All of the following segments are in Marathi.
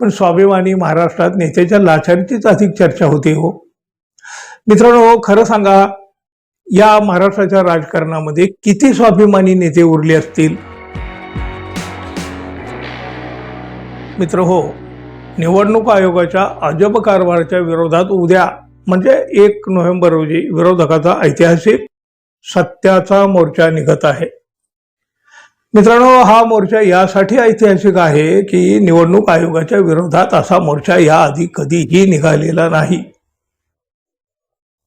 पण स्वाभिमानी महाराष्ट्रात नेत्याच्या लाचारीचीच अधिक चर्चा होते हो. मित्रांनो खरं सांगा या महाराष्ट्राच्या राजकारणामध्ये किती स्वाभिमानी नेते उरले असतील? मित्र हो निवडणूक आयोगाच्या अजब कारभाराच्या विरोधात उद्या म्हणजे एक नोव्हेंबर रोजी विरोधकाचा ऐतिहासिक सत्याचा मोर्चा निघत आहे. मित्रांनो हा मोर्चा यासाठी ऐतिहासिक आहे की निवडणूक आयोगाच्या विरोधात असा मोर्चा याआधी कधीही निघालेला नाही.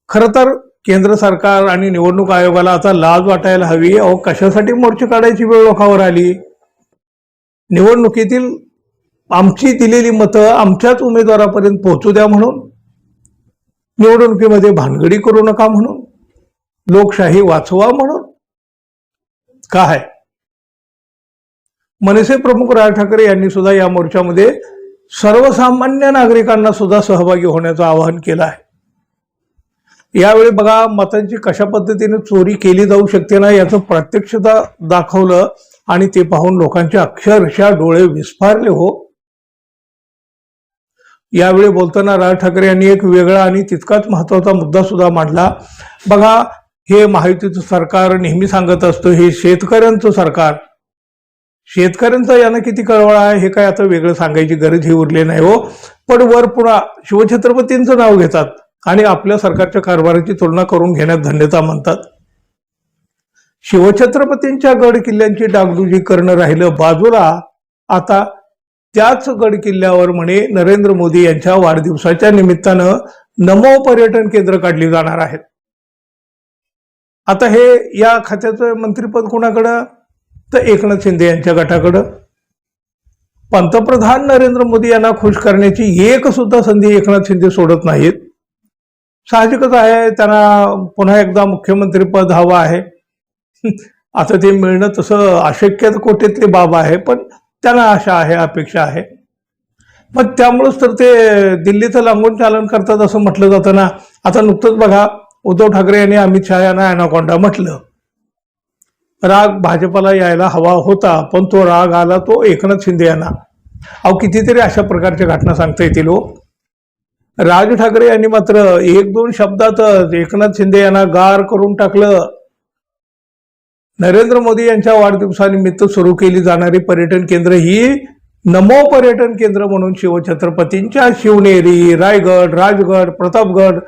खर तर केंद्र सरकार आणि निवडणूक आयोगाला आता लाज वाटायला हवी. अहो कशासाठी मोर्चे काढायची वेळ लोकांवर आली? निवडणुकीतील आमची दिलेली मतं आमच्याच उमेदवारापर्यंत पोहोचू द्या म्हणून निवडणुकीमध्ये भानगडी करू नका म्हणून लोकशाही वाचवा म्हणून. काय? मनसे प्रमुख राज ठाकरे यांनी सुद्धा या मोर्चामध्ये सर्वसामान्य नागरिकांना सुद्धा सहभागी होण्याचं आवाहन केलं आहे. यावेळी बघा मतांची कशा पद्धतीने चोरी केली जाऊ शकते ना याचं प्रत्यक्षता दाखवलं आणि ते पाहून लोकांचे अक्षरशः डोळे विस्फारले हो. यावेळी बोलताना राज ठाकरे यांनी एक वेगळा आणि तितकाच महत्त्वाचा मुद्दा सुद्धा मांडला. बघा हे महायुतीचं सरकार नेहमी सांगत असतं हे शेतकऱ्यांचं सरकार. शेतकऱ्यांचा यानं किती कळवळा आहे हे काय आता वेगळं सांगायची गरज ही उरली नाही हो. पण वर पुन्हा शिवछत्रपतींचं नाव घेतात आणि आपल्या सरकारच्या कारभाराची तुलना करून घेण्यात धन्यता म्हणतात. शिवछत्रपतींच्या गड किल्ल्यांची डागडुजी करणं राहिलं बाजूला आता त्याच गड किल्ल्यावर म्हणे नरेंद्र मोदी यांच्या वाढदिवसाच्या निमित्तानं नमो पर्यटन केंद्र काढली जाणार आहेत. आता हे या खात्याचं मंत्रीपद कोणाकडं? तर एकनाथ शिंदे यांच्या गटाकडं. पंतप्रधान नरेंद्र मोदी यांना खुश करण्याची एक सुद्धा संधी एकनाथ शिंदे सोडत नाहीत. साहजिकच आहे त्यांना पुन्हा एकदा मुख्यमंत्रीपद हवं आहे. आता ते मिळणं तसं अशक्य कोटीतली बाब आहे पण त्यांना आशा आहे अपेक्षा आहे. मग त्यामुळंच तर ते दिल्लीचं लांबून चालन करतात असं म्हटलं जातं ना. आता नुकतंच बघा उद्धव ठाकरे यांनी अमित शहा यांना अॅनाकोंडा म्हटलं. राग भाजपला यायला हवा होता पण तो राग आला तो एकनाथ शिंदे यांना. अहो कितीतरी अशा प्रकारच्या घटना सांगता येतील हो. राज ठाकरे यांनी मात्र एक दोन शब्दातच एकनाथ शिंदे यांना गार करून टाकलं. नरेंद्र मोदी यांच्या वाढदिवसानिमित्त सुरू केली जाणारी पर्यटन केंद्र ही नमो पर्यटन केंद्र म्हणून शिवछत्रपतींच्या शिवनेरी रायगड राजगड प्रतापगड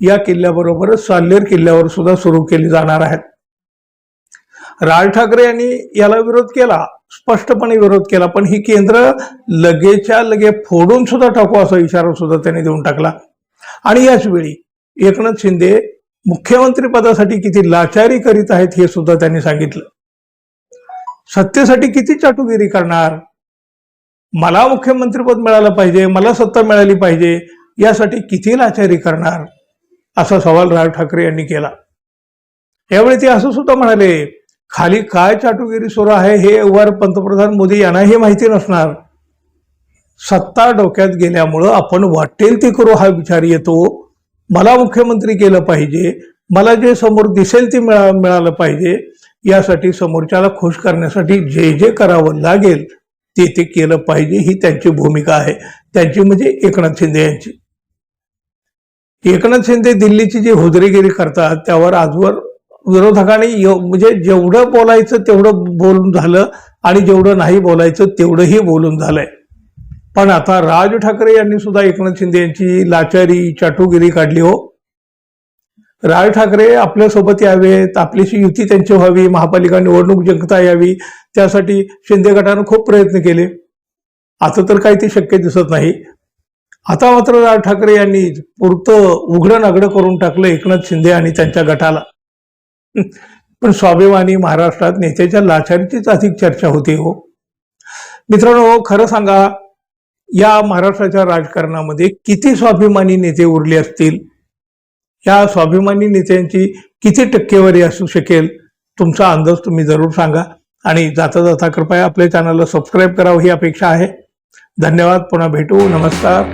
या किल्ल्याबरोबरच साल्लेर किल्ल्यावर सुद्धा सुरू केली जाणार आहेत. राज ठाकरे यांनी याला विरोध केला स्पष्टपणे विरोध केला पण ही केंद्र लगेच्या लगे फोडून सुद्धा टाकू असा इशारा सुद्धा त्यांनी देऊन टाकला. आणि याच वेळी एकनाथ शिंदे मुख्यमंत्री पदासाठी किती लाचारी करीत आहेत हे सुद्धा त्यांनी सांगितलं. सत्तेसाठी किती चाटुगिरी करणार? मला मुख्यमंत्रीपद मिळालं पाहिजे मला सत्ता मिळाली पाहिजे यासाठी किती लाचारी करणार? असा सवाल राज ठाकरे यांनी केला. यावेळी ते असं सुद्धा म्हणाले खाली काय चाटुगिरी सुरू आहे हे वर पंतप्रधान मोदी यांनाही माहिती नसणार. सत्ता डोक्यात गेल्यामुळं आपण वाटेल ते करू हा विचार येतो. मला मुख्यमंत्री केलं पाहिजे. मला जे समोर दिसेल ते मिळा मिळालं पाहिजे. यासाठी समोरच्याला खुश करण्यासाठी जे जे करावं लागेल ते ते केलं पाहिजे ही त्यांची भूमिका आहे. त्यांची म्हणजे एकनाथ शिंदे यांची. एकनाथ शिंदे दिल्लीची जी हुजरेगिरी करतात त्यावर आजवर विरोधकांनी यो- म्हणजे जेवढं बोलायचं तेवढं बोलून झालं आणि जेवढं नाही बोलायचं तेवढंही बोलून झालंय. पण आता राज ठाकरे यांनी सुद्धा एकनाथ शिंदे यांची लाचारी चाटुगिरी काढली हो. राज ठाकरे आपल्यासोबत यावेत आपलीशी युती त्यांची व्हावी महापालिका निवडणूक जिंकता यावी त्यासाठी शिंदे गटानं खूप प्रयत्न केले. आता तर काही ते शक्य दिसत नाही. आता मात्र राज ठाकरे यांनी पुरतं उघडं नागडं करून टाकलं एकनाथ शिंदे आणि त्यांच्या गटाला. पण स्वाभिमानी महाराष्ट्रात नेत्याच्या लाचारीचीच अधिक चर्चा होते हो. मित्रांनो खरं सांगा या महाराष्ट्राच्या राजकारणामध्ये किती स्वाभिमानी नेते उरले असतील? या स्वाभिमानी नेत्यांची किती टक्केवारी असू शकेल? तुमचा अंदाज तुम्ही जरूर सांगा. आणि जाता जाता कृपया आपल्या चॅनलला सबस्क्राईब करावं ही अपेक्षा आहे. धन्यवाद पुन्हा भेटू. नमस्कार.